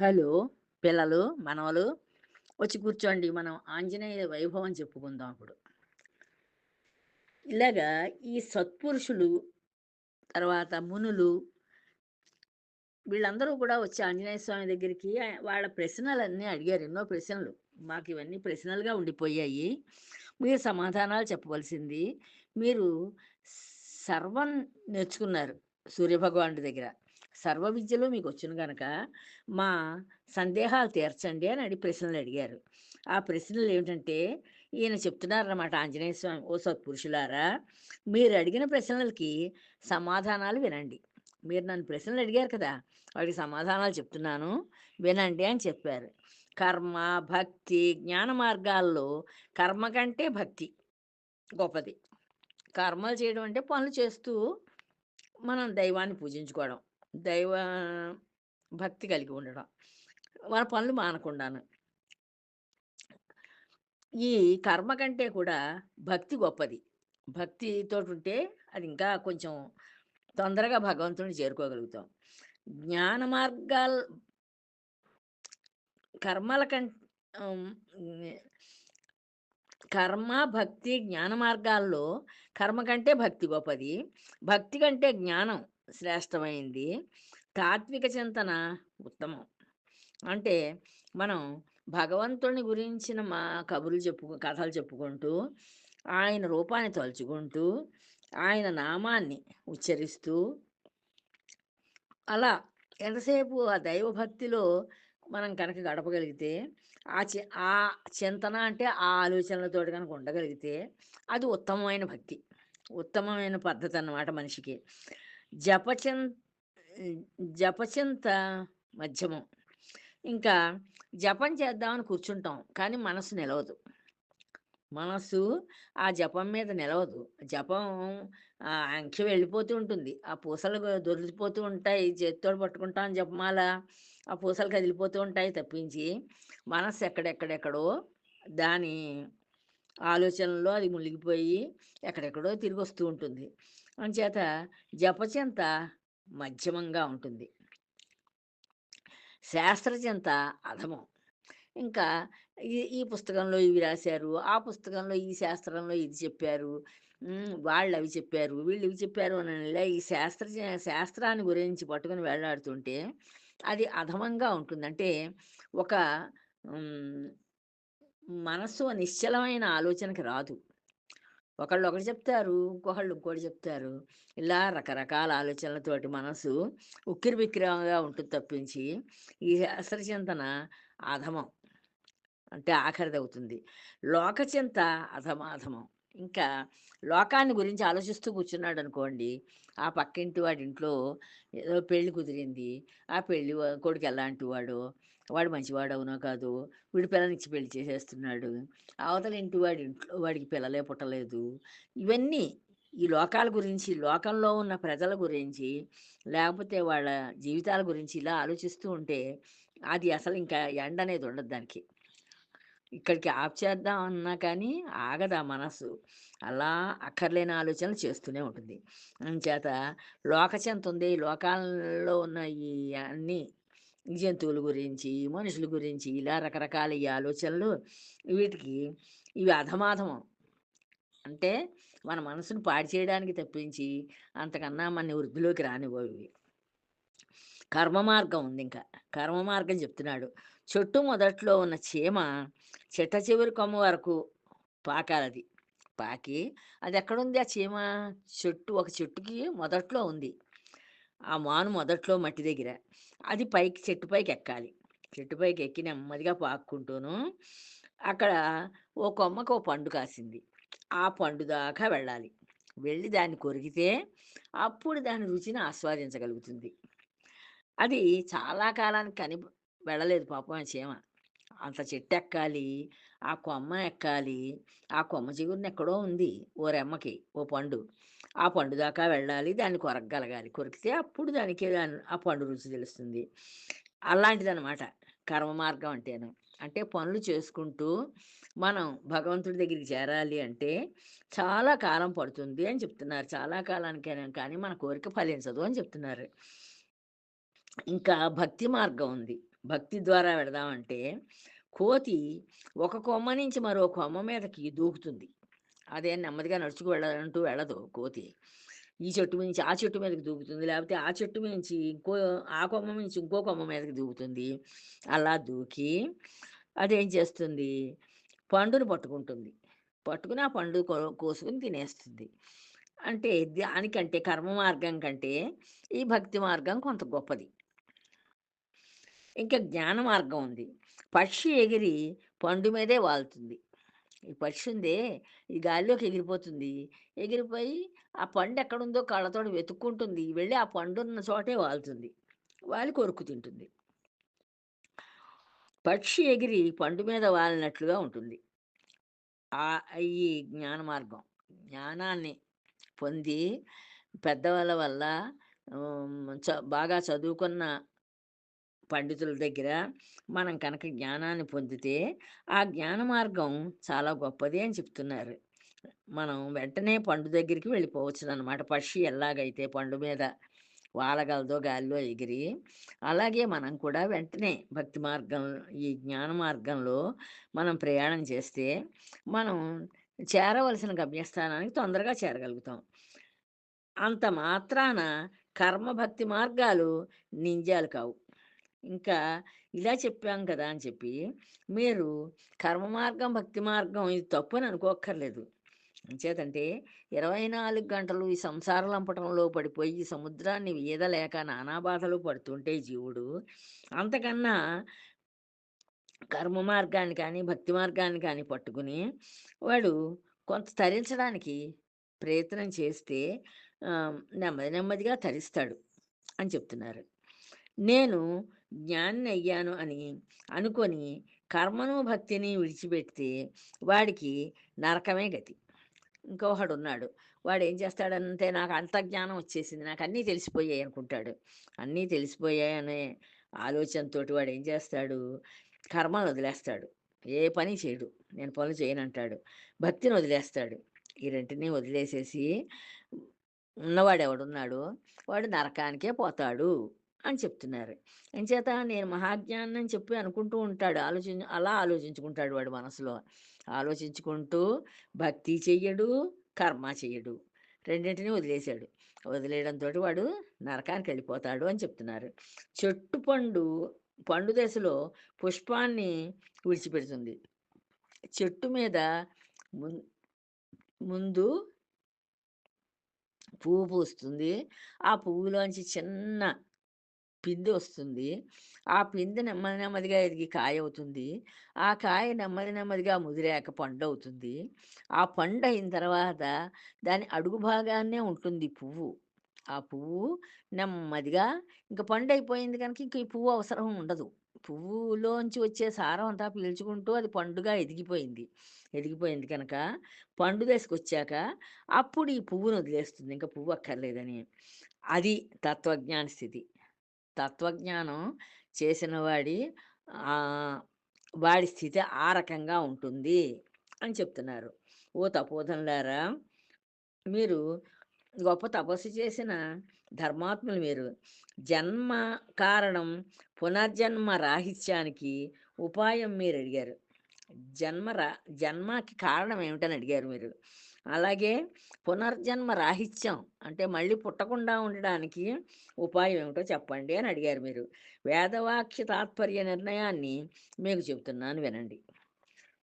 Hello! పిల్లలు, మనవలు వచ్చి కూర్చోండి. మనం ఆంజనేయ వైభవం చెప్పుకుందాం అప్పుడు ఇలాగా ఈ సత్పురుషులు, తర్వాత మునులు వీళ్ళందరూ కూడా వచ్చి ఆంజనేయ స్వామి దగ్గరికి వాళ్ళ ప్రశ్నలన్నీ అడిగారు. ఎన్నో ప్రశ్నలు. మాకు ఇవన్నీ ప్రశ్నలుగా ఉండిపోయాయి. మీరు సమాధానాలు చెప్పవలసింది. మీరు సర్వం నేర్చుకున్నారు సూర్యభగవానుడి దగ్గర. సర్వ విద్యలో మీకు వచ్చిన కనుక మా సందేహాలు తీర్చండి అని అడిగి ప్రశ్నలు అడిగారు ఆ ప్రశ్నలు ఏమిటంటే ఈయన చెప్తున్నారన్నమాట ఆంజనేయ స్వామి, "ఓ సత్పురుషులారా! మీరడిగిన ప్రశ్నలకి సమాధానాలు వినండి. మీరు నన్ను ప్రశ్నలు అడిగారు కదా! వాటికి సమాధానాలు చెప్తున్నాను. వినండి" అని చెప్పారు. కర్మ, భక్తి, జ్ఞాన మార్గాల్లో కర్మ కంటే భక్తి గొప్పది. కర్మలు చేయడం అంటే పనులు చేస్తూ మనం దైవాన్ని పూజించుకోవడం. దైవ భక్తి కలిగి ఉండడం. మన పనులు మానకుండాను. ఈ కర్మ కంటే కూడా భక్తి గొప్పది. భక్తితో ఉంటే అది ఇంకా కొంచెం తొందరగా భగవంతుడిని చేరుకోగలుగుతాం. జ్ఞాన మార్గాల్ కర్మల కం కర్మ, భక్తి, జ్ఞాన మార్గాల్లో కర్మ కంటే భక్తి గొప్పది. భక్తి కంటే జ్ఞానం శ్రేష్టమైంది. తాత్విక చింతన ఉత్తమం. అంటే మనం భగవంతుని గురించిన మా కబుర్లు చెప్పు కథలు చెప్పుకుంటూ, ఆయన రూపాన్ని తలుచుకుంటూ, ఆయన నామాన్ని ఉచ్చరిస్తూ అలా ఎంతసేపు ఆ దైవభక్తిలో మనం కనుక గడపగలిగితే, ఆ చి ఆ చింతన అంటే ఆ ఆలోచనలతోటి కనుక ఉండగలిగితే, అది ఉత్తమమైన భక్తి. ఉత్తమమైన పద్ధతి అన్నమాట మనిషికి. జపచిం జపచింత మధ్యమం. ఇంకా జపం చేద్దామని కూర్చుంటాం. కానీ మనసు నిలవదు. మనసు ఆ జపం మీద నిలవదు. జపం అంఖ్య వెళ్ళిపోతూ ఉంటుంది. ఆ పూసలు దొరికిపోతూ ఉంటాయి. చేత్తోడు పట్టుకుంటాం జపమాల. ఆ పూసలు కదిలిపోతూ ఉంటాయి తప్పించి, మనసు ఎక్కడెక్కడెక్కడో దాని ఆలోచనలో అది మునిగిపోయి ఎక్కడెక్కడో తిరిగొస్తూ ఉంటుంది. అందుచేత జపచింత మధ్యమంగా ఉంటుంది. శాస్త్రచింత అధమం. ఇంకా ఈ పుస్తకంలో ఇవి రాశారు. ఆ పుస్తకంలో ఈ శాస్త్రంలో ఇది చెప్పారు. వాళ్ళు అవి చెప్పారు. వీళ్ళు ఇవి చెప్పారు అని ఈ శాస్త్ర శాస్త్రాన్ని గురించి పట్టుకొని వేలాడుతుంటే అది అధమంగా ఉంటుంది. అంటే ఒక మనస్సు నిశ్చలమైన ఆలోచనకి రాదు. ఒకళ్ళు ఒకటి చెప్తారు. ఇంకొకళ్ళు ఇంకోటి చెప్తారు. ఇలా రకరకాల ఆలోచనలతోటి మనసు ఉక్కిరిబిక్కిరిగా ఉంటుంది తప్పించి, ఈ శాస్త్ర చింతన అధమం. అంటే ఆఖరిదవుతుంది. లోకచింత అధమాధమం. ఇంకా లోకాన్ని గురించి ఆలోచిస్తూ కూర్చున్నాడు అనుకోండి ఆ పక్కింటి వాడి ఇంట్లో ఏదో పెళ్ళి కుదిరింది. ఆ పెళ్ళి కొడుకు ఎలాంటి వాడు వాడు మంచివాడు మంచివాడవునో కాదు వీడు పిల్లనిచ్చి పెళ్ళి చేసేస్తున్నాడు. అవతల ఇంటి వాడి ఇంట్లో వాడికి పిల్లలే పుట్టలేదు. ఇవన్నీ ఈ లోకాల గురించి, లోకంలో ఉన్న ప్రజల గురించి, లేకపోతే వాళ్ళ జీవితాల గురించి ఇలా ఆలోచిస్తూ ఉంటే, అది అసలు ఇంకా ఎండ అనేది ఉండదు దానికి. ఇక్కడికి ఆప్ చేద్దాం అన్నా కానీ ఆగదు ఆ మనస్సు. అలా అక్కర్లేని ఆలోచనలు చేస్తూనే ఉంటుంది. అంచేత లోకచెంత ఉంది. లోకాల్లో ఉన్న ఈ అన్నీ జంతువుల గురించి, మనుషుల గురించి ఇలా రకరకాల ఈ ఆలోచనలు వీటికి ఇవి అధమాధమం. అంటే మన మనసును పాడు చేయడానికి తప్పించి, అంతకన్నా మన వృద్ధిలోకి రానివ్వవి కర్మ మార్గం ఉంది ఇంకా కర్మ మార్గం చెప్తున్నాడు. చెట్టు మొదట్లో ఉన్న చీమ చిట్ట చివరి కొమ్మ వరకు పాకాలది. పాకి అది ఎక్కడుంది ఆ చీమ? చెట్టు ఒక చెట్టుకి మొదట్లో ఉంది. ఆ మాను మొదట్లో మట్టి దగ్గర. అది పైకి చెట్టు పైకి ఎక్కాలి చెట్టు పైకి ఎక్కి నెమ్మదిగా పాక్కుంటూను, అక్కడ ఓ కొమ్మకు ఓ పండు కాసింది. ఆ పండు దాకా వెళ్ళాలి. వెళ్ళి దాన్ని కొరికితే అప్పుడు దాని రుచిని ఆస్వాదించగలుగుతుంది. అది చాలా కాలానికి కని వెళ్ళలేదు పాపం ఆ చీమ. అంత చెట్టెక్కాలి, ఆ కొమ్మ ఎక్కాలి, ఆ కొమ్మ చిగురిని ఎక్కడో ఉంది ఓ రెమ్మకి ఓ పండు. ఆ పండు దాకా వెళ్ళాలి. దాన్ని కొరగలగాలి కొరికితే అప్పుడు దానికి దాని ఆ పండు రుచి తెలుస్తుంది. అలాంటిదనమాట కర్మ మార్గం అంటేను. అంటే పనులు చేసుకుంటూ మనం భగవంతుడి దగ్గరికి చేరాలి అంటే చాలా కాలం పడుతుంది అని చెప్తున్నారు. చాలా కాలానికైనా కానీ మన కోరిక ఫలించదు అని చెప్తున్నారు. ఇంకా భక్తి మార్గం ఉంది. భక్తి ద్వారా వెడదామంటే కోతి ఒక కొమ్మ నుంచి మరో కొమ్మ మీదకి దూకుతుంది. అదే నెమ్మదిగా నడుచుకు వెళ్ళాలంటూ వెళ్ళదు కోతి. ఈ చెట్టు నుంచి ఆ చెట్టు మీదకి దూకుతుంది. లేకపోతే ఆ చెట్టు నుంచి ఇంకో ఆ కొమ్మ నుంచి ఇంకో కొమ్మ మీదకి దూకుతుంది. అలా దూకి అదేం చేస్తుంది? పండును పట్టుకుంటుంది. పట్టుకుని ఆ పండు కో- కోసుకుని తినేస్తుంది. అంటే దానికంటే కర్మ మార్గం కంటే ఈ భక్తి మార్గం కొంత గొప్పది. ఇంకా జ్ఞాన మార్గం ఉంది. పక్షి ఎగిరి పండు మీదే వాలుతుంది. ఈ పక్షి ఉందే ఈ గాలిలోకి ఎగిరిపోతుంది. ఎగిరిపోయి ఆ పండు ఎక్కడుందో కళ్ళతో వెతుక్కుంటుంది. వెళ్ళి ఆ పండు ఉన్న చోటే వాలుతుంది. వాలి కొరుకు తింటుంది. పక్షి ఎగిరి పండు మీద వాలినట్లుగా ఉంటుంది. ఆ ఈ జ్ఞాన మార్గం. జ్ఞానాన్ని పొంది పెద్దవాళ్ళ వల్ల చ- బాగా చదువుకున్న పండితుల దగ్గర మనం కనుక జ్ఞానాన్ని పొందితే ఆ జ్ఞాన మార్గం చాలా గొప్పది అని చెప్తున్నారు. మనం వెంటనే పండు దగ్గరికి వెళ్ళిపోవచ్చు అనమాట పక్షి ఎలాగైతే పండు మీద వాలగలదో గాలిలో ఎగిరి అలాగే మనం కూడా వెంటనే భక్తి మార్గం ఈ జ్ఞాన మార్గంలో మనం ప్రయాణం చేస్తే మనం చేరవలసిన గమ్యస్థానానికి తొందరగా చేరగలుగుతాం. అంత మాత్రాన కర్మ భక్తి మార్గాలు నింజాలు కావు. ఇంకా ఇలా చెప్పాం కదా అని చెప్పి మీరు కర్మ మార్గం భక్తి మార్గం ఇది తప్పు అని అనుకోక్కర్లేదు. చేతంటే ఇరవై నాలుగు గంటలు ఈ సంసార లంపటంలో పడిపోయి ఈ సముద్రాన్ని ఈదలేక నానా బాధలు పడుతుంటే జీవుడు అంతకన్నా కర్మ మార్గాన్ని కానీ భక్తి మార్గాన్ని కానీ పట్టుకుని వాడు కొంత తరించడానికి ప్రయత్నం చేస్తే నెమ్మది నెమ్మదిగా తరిస్తాడు అని చెప్తున్నారు. నేను జ్ఞాని అయ్యాను అని అనుకొని కర్మను భక్తిని విడిచిపెడితే వాడికి నరకమే గతి. ఇంకొకడు ఉన్నాడు. వాడు ఏం చేస్తాడంటే నాకు అంత జ్ఞానం వచ్చేసింది. నాకు అన్నీ తెలిసిపోయాయి అనుకుంటాడు. అన్నీ తెలిసిపోయాయి అనే ఆలోచనతోటి వాడు ఏం చేస్తాడు? కర్మను వదిలేస్తాడు. ఏ పని చేయడు. నేను పనులు చేయను అంటాడు. భక్తిని వదిలేస్తాడు. ఈ రెంటిని వదిలేసేసి ఉన్నవాడు ఎవడున్నాడు వాడు నరకానికే పోతాడు. అని చెప్తున్నారు. ఎంచేత నేను మహాజ్ఞానం అని చెప్పి అనుకుంటూ ఉంటాడు. ఆలోచించ అలా ఆలోచించుకుంటాడు వాడు మనసులో. ఆలోచించుకుంటూ భక్తి చెయ్యడు కర్మ చెయ్యడు. రెండింటిని వదిలేశాడు. వదిలేయడంతో వాడు నరకానికి వెళ్ళిపోతాడు అని చెప్తున్నారు. చెట్టు పండు పండు దశలో పుష్పాన్ని విడిచిపెడుతుంది. చెట్టు మీద ముందు పువ్వు పూస్తుంది. ఆ పువ్వులోంచి చిన్న పిండి వస్తుంది ఆ పిండి నెమ్మది నెమ్మదిగా ఎదిగి కాయ అవుతుంది ఆ కాయ నెమ్మది నెమ్మదిగా ముదిరాక పండు అవుతుంది ఆ పండు అయిన తర్వాత దాని అడుగు భాగాన్నే ఉంటుంది పువ్వు. ఆ పువ్వు నెమ్మదిగా ఇంకా పండు అయిపోయింది కనుక ఇంక ఈ పువ్వు అవసరం ఉండదు. పువ్వులోంచి వచ్చే సారం అంతా పీల్చుకుంటూ అది పండుగా ఎదిగిపోయింది. ఎదిగిపోయింది కనుక పండు దశకు అప్పుడు ఈ పువ్వును వదిలేస్తుంది. ఇంకా పువ్వు అక్కర్లేదని అది తత్వజ్ఞాన స్థితి. తత్వజ్ఞానం చేసిన వాడి వాడి స్థితి ఆ రకంగా ఉంటుంది అని చెప్తున్నారు. ఓ తపోధనులారా మీరు గొప్ప తపస్సు చేసిన ధర్మాత్ములు మీరు. జన్మ కారణం పునర్జన్మ రాహిత్యానికి ఉపాయం మీరు అడిగారు. జన్మ రా జన్మకి కారణం ఏమిటని అడిగారు మీరు. అలాగే పునర్జన్మ రాహిత్యం అంటే మళ్ళీ పుట్టకుండా ఉండడానికి ఉపాయం ఏమిటో చెప్పండి అని అడిగారు మీరు. వేదవాక్య తాత్పర్య నిర్ణయాన్ని మీకు చెబుతున్నాను వినండి.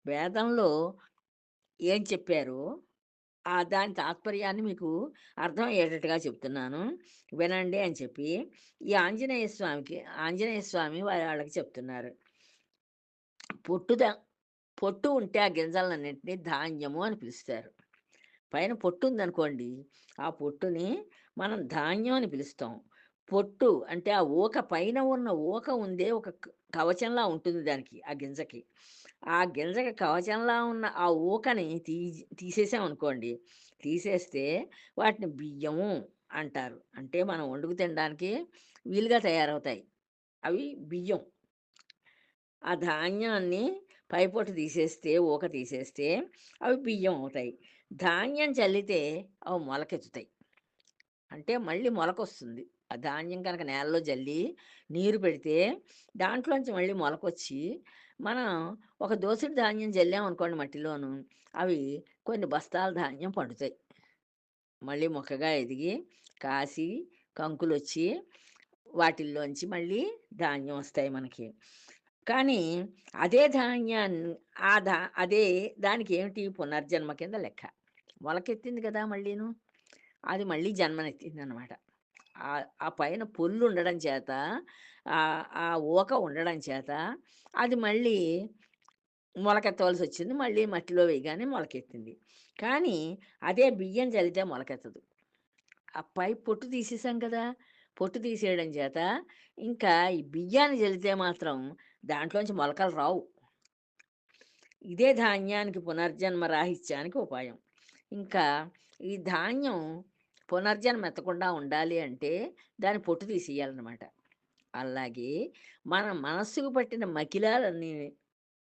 వేదంలో ఏం చెప్పారు? ఆ దాని తాత్పర్యాన్ని మీకు అర్థం అయ్యేటట్టుగా చెప్తున్నాను వినండి అని చెప్పి ఈ ఆంజనేయ స్వామికి ఆంజనేయ స్వామి వారి వాళ్ళకి చెప్తున్నారు. పొట్టుద పొట్టు ఉంటే ఆ గింజలన్నింటినీ ధాన్యము అని పిలుస్తారు. పైన పొట్టు ఉందనుకోండి ఆ పొట్టుని మనం ధాన్యం అని పిలుస్తాం. పొట్టు అంటే ఆ ఊక పైన ఉన్న ఊక ఉందే ఒక కవచంలా ఉంటుంది దానికి ఆ గింజకి. ఆ గింజకి కవచంలా ఉన్న ఆ ఊకని తీ తీసేసామనుకోండి తీసేస్తే వాటిని బియ్యము అంటారు. అంటే మనం వండుకు తినడానికి వీలుగా తయారవుతాయి. అవి బియ్యం. ఆ ధాన్యాన్ని పైపొట్టు తీసేస్తే ఊక తీసేస్తే అవి బియ్యం అవుతాయి. ధాన్యం చల్లితే అవి మొలకెత్తుతాయి. అంటే మళ్ళీ మొలకొస్తుంది. ఆ ధాన్యం కనుక నేలలో జల్లి నీరు పెడితే దాంట్లోంచి మళ్ళీ మొలకొచ్చి మనం ఒక దోసెడు ధాన్యం జల్లామనుకోండి మట్టిలోను అవి కొన్ని బస్తాల ధాన్యం పండుతాయి. మళ్ళీ మొక్కగా ఎదిగి కాసి కంకులు వచ్చి వాటిల్లోంచి మళ్ళీ ధాన్యం వస్తాయి మనకి. కానీ అదే ధాన్యాన్ని ఆ దా అదే దానికి ఏమిటి పునర్జన్మ కింద లెక్క? మొలకెత్తింది కదా మళ్ళీను. అది మళ్ళీ జన్మనెత్తింది అనమాట ఆ పైన పొల్లు ఉండడం చేత ఆ- ఊక ఉండడం చేత అది మళ్ళీ మొలకెత్తవలసి వచ్చింది మళ్ళీ మట్టిలో వేయగానే మొలకెత్తింది. కానీ అదే బియ్యం చల్లితే మొలకెత్తదు. ఆ పై పొట్టు తీసేసాం కదా! పొట్టు తీసేయడం చేత ఇంకా ఈ బియ్యాన్ని చల్లితే మాత్రం దాంట్లోంచి మొలకలు రావు. ఇదే ధాన్యానికి పునర్జన్మ రాహిత్యానికి ఉపాయం. ఇంకా ఈ ధాన్యం పునర్జన్మ ఎత్తకుండా ఉండాలి అంటే దాని పొట్టు తీసేయాలన్నమాట. అలాగే మన మనస్సుకు పట్టిన మకిలాలన్నీ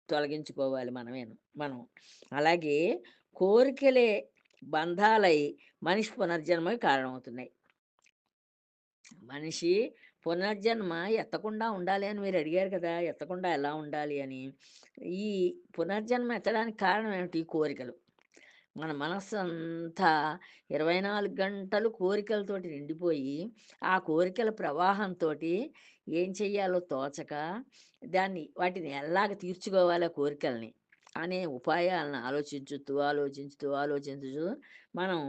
తొలగించుకోవాలి మనమేను మనం. అలాగే కోరికలే బంధాలై మనిషి పునర్జన్మకి కారణమవుతున్నాయి. మనిషి పునర్జన్మ ఎత్తకుండా ఉండాలి అని మీరు అడిగారు కదా ఎత్తకుండా ఎలా ఉండాలి అని. ఈ పునర్జన్మ ఎత్తడానికి కారణం ఏమిటి? కోరికలు. మన మనస్సు అంతా ఇరవై నాలుగు గంటలు కోరికలతోటి నిండిపోయి ఆ కోరికల ప్రవాహంతో ఏం చెయ్యాలో తోచక దాన్ని వాటిని ఎలాగ తీర్చుకోవాలో కోరికల్ని? అనే ఉపాయాలను ఆలోచించుతూ ఆలోచించుతూ ఆలోచించుతూ మనం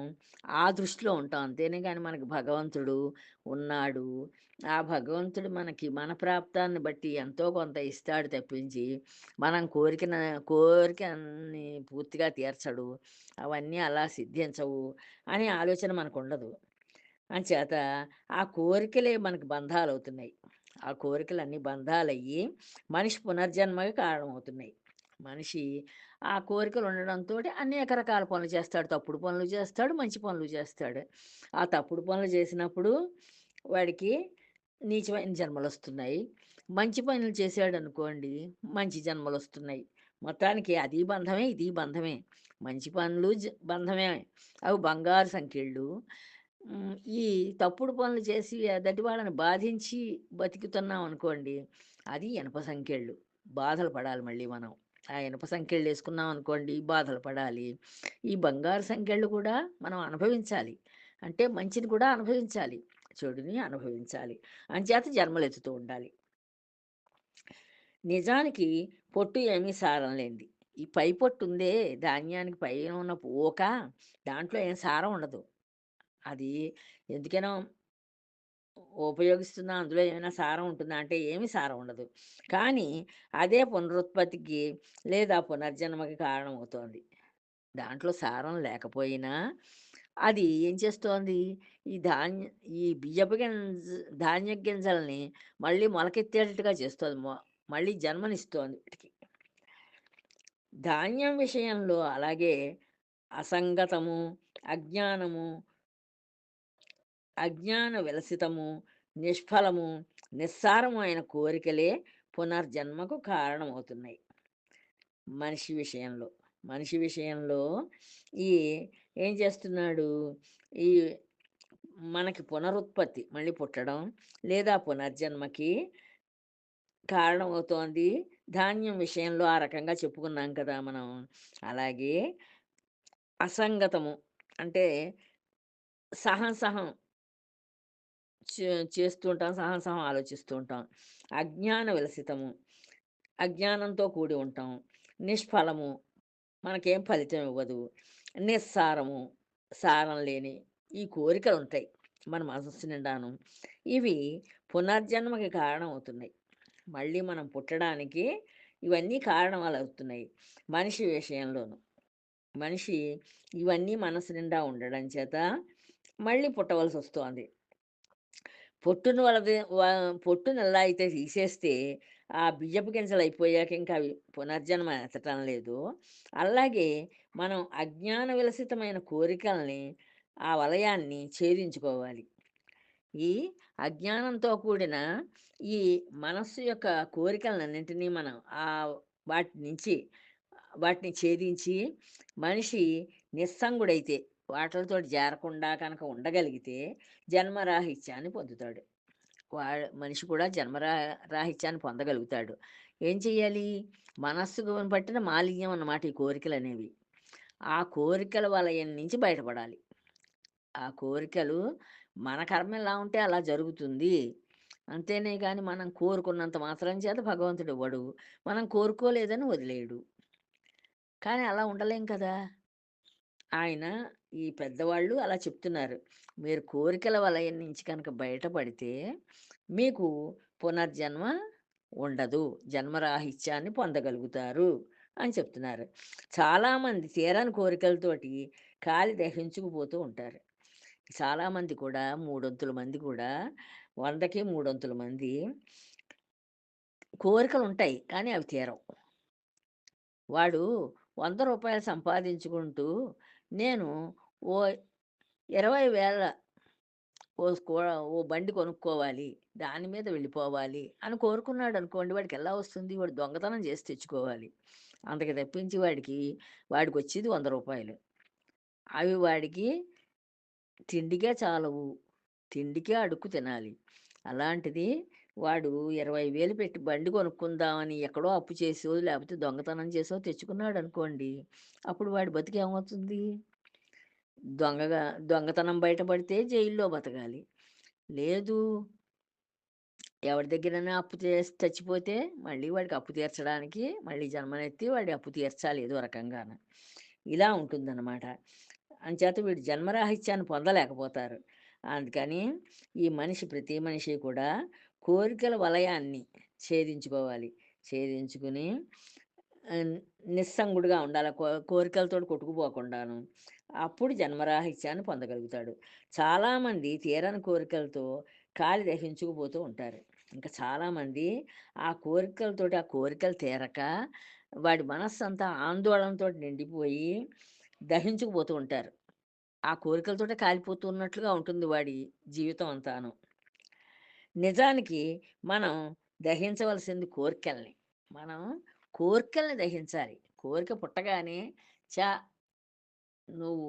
ఆ దృష్టిలో ఉంటాం. అంతేనే కానీ మనకు భగవంతుడు ఉన్నాడు. ఆ భగవంతుడు మనకి మన ప్రాప్తాన్ని బట్టి ఎంతో కొంత ఇస్తాడు తప్పించి మనం కోరికన కోరికని పూర్తిగా తీర్చడు. అవన్నీ అలా సిద్ధించవు అనే ఆలోచన మనకు ఉండదు అంచేత ఆ కోరికలే మనకి బంధాలు అవుతున్నాయి ఆ కోరికలన్నీ బంధాలయ్యి మనిషి పునర్జన్మకి కారణమవుతున్నాయి. మనిషి ఆ కోరికలు ఉండడంతో అనేక రకాల పనులు చేస్తాడు. తప్పుడు పనులు చేస్తాడు మంచి పనులు చేస్తాడు. ఆ తప్పుడు పనులు చేసినప్పుడు వాడికి నీచమైన జన్మలు వస్తున్నాయి మంచి పనులు చేశాడు అనుకోండి మంచి జన్మలు వస్తున్నాయి మొత్తానికి అది బంధమే ఇది బంధమే. మంచి పనులు జ- బంధమే. అవి బంగారు సంఖ్యళ్ళు ఈ తప్పుడు పనులు చేసి ఎదటి వాళ్ళని బాధించి బతుకుతున్నాం అనుకోండి అది ఇనప సంఖ్యళ్ళు బాధలు పడాలి మళ్ళీ మనం. ఆ ఇనప సంఖ్యలు వేసుకున్నాం అనుకోండి బాధలు పడాలి. ఈ బంగారు సంఖ్యలు కూడా మనం అనుభవించాలి. అంటే మంచిని కూడా అనుభవించాలి చెడుని అనుభవించాలి. అంచేత జన్మలు ఎత్తుతూ ఉండాలి. నిజానికి పొట్టు ఏమీ సారం లేనిది. ఈ పై పొట్టు ఉందే ధాన్యానికి పైన ఉన్న ఊక దాంట్లో ఏం సారం ఉండదు. అది ఎందుకైనా ఉపయోగిస్తున్న అందులో ఏమైనా సారం ఉంటుందా? అంటే ఏమి సారం ఉండదు. కానీ అదే పునరుత్పత్తికి లేదా పునర్జన్మకి కారణమవుతోంది. దాంట్లో సారం లేకపోయినా అది ఏం చేస్తోంది? ఈ ధాన్య ఈ బియ్యపు గింజ ధాన్య గింజల్ని మళ్ళీ మొలకెత్తేటట్టుగా చేస్తోంది. మళ్ళీ జన్మనిస్తోంది వీటికి. ధాన్యం విషయంలో అలాగే అసంగతము అజ్ఞానము అజ్ఞాన విలసితము నిష్ఫలము నిస్సారము అయిన కోరికలే పునర్జన్మకు కారణమవుతున్నాయి. మనిషి విషయంలో మనిషి విషయంలో ఈ ఏం చేస్తున్నాడు? ఈ మనకి పునరుత్పత్తి మళ్ళీ పుట్టడం లేదా పునర్జన్మకి కారణమవుతోంది. ధాన్యం విషయంలో ఆ రకంగా చెప్పుకున్నాం కదా మనం. అలాగే అసంగతము అంటే సహం సహం చే- చేస్తూ ఉంటాం సహం ఆలోచిస్తూ ఉంటాం అజ్ఞాన విలసితము అజ్ఞానంతో కూడి ఉంటాం. నిష్ఫలము మనకేం ఫలితం ఇవ్వదు. నిస్సారము సారం లేని ఈ కోరికలు ఉంటాయి మన మనసు నిండాను. ఇవి పునర్జన్మకి కారణం అవుతున్నాయి మళ్ళీ మనం పుట్టడానికి ఇవన్నీ కారణాలు అవుతున్నాయి మనిషి విషయంలోను. మనిషి ఇవన్నీ మనసు నిండా ఉండడం చేత మళ్ళీ పుట్టవలసి వస్తోంది పొట్టును వాళ్ళ పొట్టును ఎలా అయితే తీసేస్తే ఆ బియ్యపు గింజలు అయిపోయాక ఇంకా అవి పునర్జన్మ ఎత్తటం లేదు. అలాగే మనం అజ్ఞాన విలసితమైన కోరికల్ని ఆ వలయాన్ని ఛేదించుకోవాలి. ఈ అజ్ఞానంతో కూడిన ఈ మనస్సు యొక్క కోరికలన్నింటినీ మనం ఆ వాటి నుంచి వాటిని ఛేదించి మనిషి నిస్సంగుడైతే వాటితో జారకుండా కనుక ఉండగలిగితే జన్మరాహిత్యాన్ని పొందుతాడు. వా మనిషి కూడా జన్మరా రాహిత్యాన్ని పొందగలుగుతాడు. ఏం చేయాలి మనస్సుకు పట్టిన మాలిన్యం అన్నమాట ఈ కోరికలు అనేవి. ఆ కోరికల వలయం నుంచి బయటపడాలి. ఆ కోరికలు మన కర్మ ఎలా ఉంటే అలా జరుగుతుంది. అంతేనే కానీ మనం కోరుకున్నంత మాత్రం చేత భగవంతుడు ఇవ్వడు మనం కోరుకోలేదని వదిలేయడు. కానీ అలా ఉండలేం కదా! ఆయన ఈ పెద్దవాళ్ళు అలా చెప్తున్నారు. మీరు కోరికల వలయం నుంచి కనుక బయటపడితే మీకు పునర్జన్మ ఉండదు. జన్మరాహిత్యాన్ని పొందగలుగుతారు అని చెప్తున్నారు. చాలామంది తీరని కోరికలతోటి కాలి దహించుకుపోతూ ఉంటారు. చాలామంది కూడా మూడొంతుల మంది కూడా వందకి మూడొంతుల మంది కోరికలు ఉంటాయి కానీ అవి తీరవు. వాడు వంద రూపాయలు సంపాదించుకుంటూ నేను ఓ ఇరవై వేల ఓ స్కూ- ఓ బండి కొనుక్కోవాలి. దాని మీద వెళ్ళిపోవాలి అని కోరుకున్నాడు అనుకోండి. వాడికి ఎలా వస్తుంది? వాడు దొంగతనం చేసి తెచ్చుకోవాలి. అంతకి తప్పించి వాడికి వాడికి వచ్చేది వంద రూపాయలు. అవి వాడికి తిండికే చాలవు. తిండికే అడుక్కు తినాలి. అలాంటిది వాడు ఇరవై వేలు పెట్టి బండి కొనుక్కుందామని ఎక్కడో అప్పు చేసో లేకపోతే దొంగతనం చేసో తెచ్చుకున్నాడు అనుకోండి అప్పుడు వాడి బతికి ఏమవుతుంది? దొంగగా దొంగతనం బయటపడితే జైల్లో బతకాలి. లేదు ఎవరి దగ్గరైనా అప్పు చేసి చచ్చిపోతే మళ్ళీ వాడికి అప్పు తీర్చడానికి మళ్ళీ జన్మనెత్తి వాడి అప్పు తీర్చాలి ఏదో రకంగాన. ఇలా ఉంటుందన్నమాట. అంచేత వీడు జన్మరాహిత్యాన్ని పొందలేకపోతారు. అందుకని ఈ మనిషి ప్రతి మనిషి కూడా కోరికల వలయాన్ని ఛేదించుకోవాలి. ఛేదించుకుని నిస్సంగుడిగా ఉండాలి. కో- కోరికలతో కొట్టుకుపోకుండాను. అప్పుడు జన్మరాహిత్యాన్ని పొందగలుగుతాడు. చాలామంది తీరని కోరికలతో కాలి దహించుకుపోతూ ఉంటారు. ఇంకా చాలామంది ఆ కోరికలతోటి ఆ కోరికలు తీరక వాడి మనస్సు అంతా ఆందోళనతో నిండిపోయి దహించుకుపోతూ ఉంటారు. ఆ కోరికలతోటే కాలిపోతున్నట్లుగా ఉంటుంది వాడి జీవితం అంతాను. నిజానికి మనం దహించవలసింది కోరికల్ని. మనం కోరికల్ని దహించాలి. కోరిక పుట్టగానే చా నువ్వు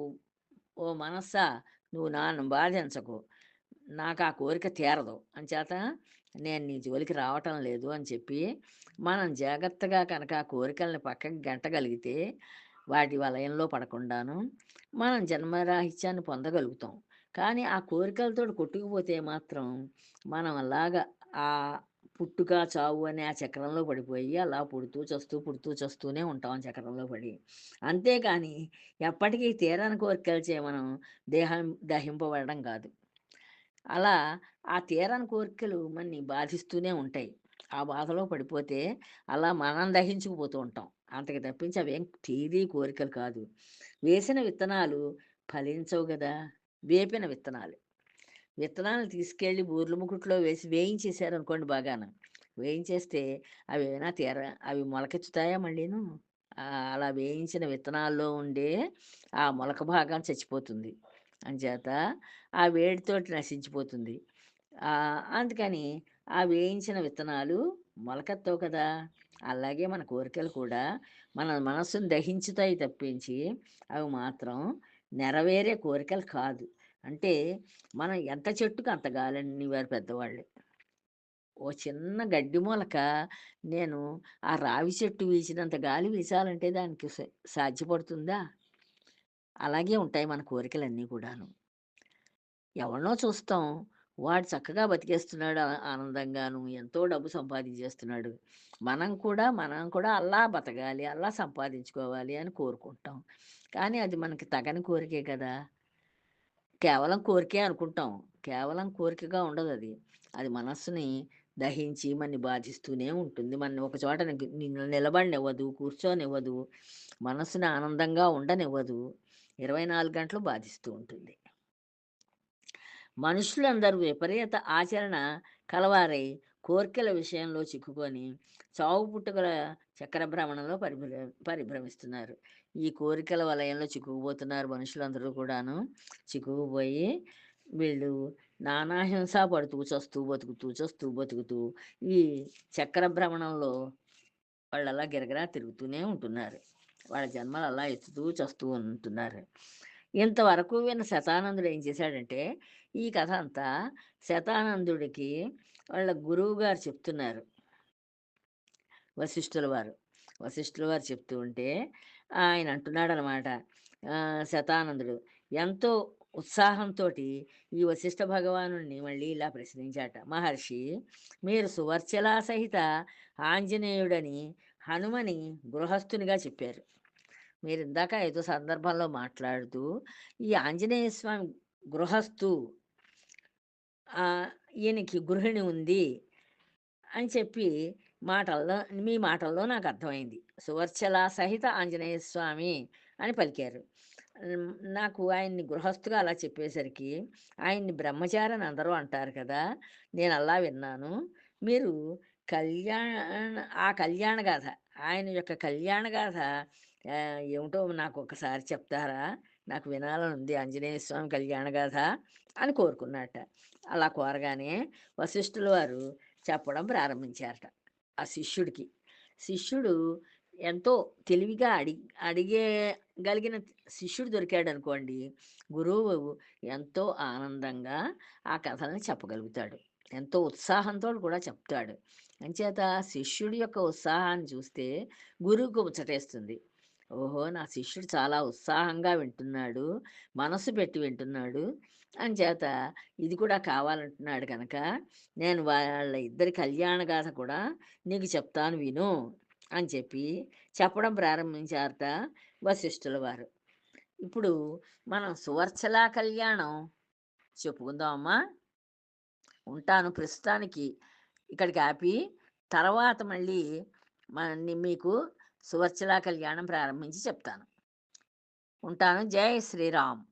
ఓ మనస్సా నువ్వు నాన్ను బాధించకు. నాకు ఆ కోరిక తీరదు. అంచేత నేను నీ జోలికి రావటం లేదు అని చెప్పి మనం జాగ్రత్తగా కనుక ఆ కోరికల్ని పక్కకి గంటగలిగితే వాటి వలయంలో పడకుండాను మనం జన్మరాహిత్యాన్ని పొందగలుగుతాం. కానీ ఆ కోరికలతో కొట్టుకుపోతే మాత్రం మనం అలాగా ఆ పుట్టుక చావు అనే ఆ చక్రంలో పడిపోయి అలా పుడుతూ చస్తూ పుడుతూ చస్తూనే ఉంటాం చక్రంలో పడి. అంతేకాని ఎప్పటికీ తీరని కోరికలచే మనం దేహం దహింపబడడం కాదు. అలా ఆ తీరని కోరికలు మనని బాధిస్తూనే ఉంటాయి. ఆ బాధలో పడిపోతే అలా మనం దహించుకుపోతూ ఉంటాం. అంతకు తప్పించి అవేం తీరీ కోరికలు కాదు. వేసిన విత్తనాలు ఫలించవు కదా వేపిన విత్తనాలు. విత్తనాలు తీసుకెళ్ళి బూర్ల ముకుట్లో వేసి వేయించేశారు అనుకోండి బాగాన. వేయించేస్తే అవి ఏమైనా తీర అవి మొలకెత్తుతాయా మళ్ళీను? అలా వేయించిన విత్తనాల్లో ఉండే ఆ మొలక భాగం చచ్చిపోతుంది. అంచేత ఆ వేడితోటి నశించిపోతుంది. అందుకని ఆ వేయించిన విత్తనాలు మొలకెత్తవు కదా! అలాగే మన కోరికలు కూడా మన మనస్సును దహించుతాయి తప్పించి అవి మాత్రం నెరవేరే కోరికలు కాదు. అంటే మనం ఎంత చెట్టుకు అంత గాలని వారు పెద్దవాళ్ళు. ఓ చిన్న గడ్డి మూలక నేను ఆ రావి చెట్టు వీసినంత గాలి వీసాలంటే దానికి సాధ్యపడుతుందా? అలాగే ఉంటాయి మన కోరికలన్నీ కూడాను. ఎవరినో చూస్తాం. వాడు చక్కగా బతికేస్తున్నాడు ఆనందంగాను ఎంతో డబ్బు సంపాదించేస్తున్నాడు. మనం కూడా మనం కూడా అలా బతకాలి అలా సంపాదించుకోవాలి అని కోరుకుంటాం. కానీ అది మనకి తగని కోరికే కదా! కేవలం కోరికే అనుకుంటాం. కేవలం కోరికగా ఉండదు అది. అది మనస్సుని దహించి మనని బాధిస్తూనే ఉంటుంది. మన ఒక చోట నిలబడినివ్వదు కూర్చోనివ్వదు. మనస్సుని ఆనందంగా ఉండనివ్వదు. ఇరవై నాలుగు గంటలు బాధిస్తూ ఉంటుంది. మనుషులందరూ విపరీత ఆచరణ కలవారై కోర్కెల విషయంలో చిక్కుకొని చావు పుట్టుకల చక్రభ్రమణంలో పరిభ్ర పరిభ్రమిస్తున్నారు. ఈ కోరికల వలయంలో చిక్కుకుపోతున్నారు మనుషులందరూ కూడాను. చిక్కుకుపోయి వీళ్ళు నానా హింస పడుతూ చస్తూ బతుకుతూ చస్తూ బతుకుతూ ఈ చక్రభ్రమణంలో వాళ్ళు అలా గిరగరా తిరుగుతూనే ఉంటున్నారు. వాళ్ళ జన్మలు అలా ఎత్తుతూ చస్తూ ఉంటున్నారు. ఇంతవరకు విన్న శతానందుడు ఏం చేశాడంటే ఈ కథ అంతా శతానందుడికి వాళ్ళ గురువు గారు చెప్తున్నారు. వశిష్ఠుల వారు. వశిష్ఠుల వారు చెప్తూ ఉంటే ఆయన అంటున్నాడు అనమాట శతానందుడు ఎంతో ఉత్సాహంతో ఈ వశిష్ఠ భగవాను మళ్ళీ ఇలా ప్రశ్నించాట. మహర్షి మీరు సువర్చలా సహిత ఆంజనేయుడని హనుమని గృహస్థునిగా చెప్పారు. మీరు ఇందాక ఏదో సందర్భంలో మాట్లాడుతూ ఈ ఆంజనేయ స్వామి గృహస్థు ఈయనకి గృహిణి ఉంది అని చెప్పి మాటల్లో మీ మాటల్లో నాకు అర్థమైంది. సువర్చల సహిత ఆంజనేయ స్వామి అని పలికారు. నాకు ఆయన్ని గృహస్థుగా అలా చెప్పేసరికి ఆయన్ని బ్రహ్మచారి అందరూ అంటారు కదా నేను అలా విన్నాను. మీరు కళ్యాణ ఆ కళ్యాణ గాథ ఆయన యొక్క కళ్యాణ గాథ ఏమిటో నాకు ఒకసారి చెప్తారా? నాకు వినాలని ఉంది ఆంజనేయ స్వామి కళ్యాణ గాథ అని కోరుకున్నట అలా కోరగానే వశిష్ఠుల వారు చెప్పడం ప్రారంభించారట ఆ శిష్యుడికి. శిష్యుడు ఎంతో తెలివిగా అడి అడిగేగలిగిన శిష్యుడు దొరికాడు అనుకోండి గురువు ఎంతో ఆనందంగా ఆ కథల్ని చెప్పగలుగుతాడు. ఎంతో ఉత్సాహంతో కూడా చెప్తాడు. అంచేత శిష్యుడి యొక్క ఉత్సాహాన్ని చూస్తే గురువుకు ముచ్చటేస్తుంది. ఓహో! నా శిష్యుడు చాలా ఉత్సాహంగా వింటున్నాడు మనసు పెట్టి వింటున్నాడు. అని చేత ఇది కూడా కావాలంటున్నాడు కనుక నేను వాళ్ళ ఇద్దరి కళ్యాణ గాథ కూడా నీకు చెప్తాను విను అని చెప్పి చెప్పడం ప్రారంభించారట వశిష్ఠుల వారు. ఇప్పుడు మనం సువర్చలా కళ్యాణం చెప్పుకుందామమ్మా ఉంటాను ప్రస్తుతానికి ఇక్కడికి ఆపి తర్వాత మళ్ళీ మీకు సువర్చలా కళ్యాణం ప్రారంభించి చెప్తాను. ఉంటాను. జై శ్రీరామ్.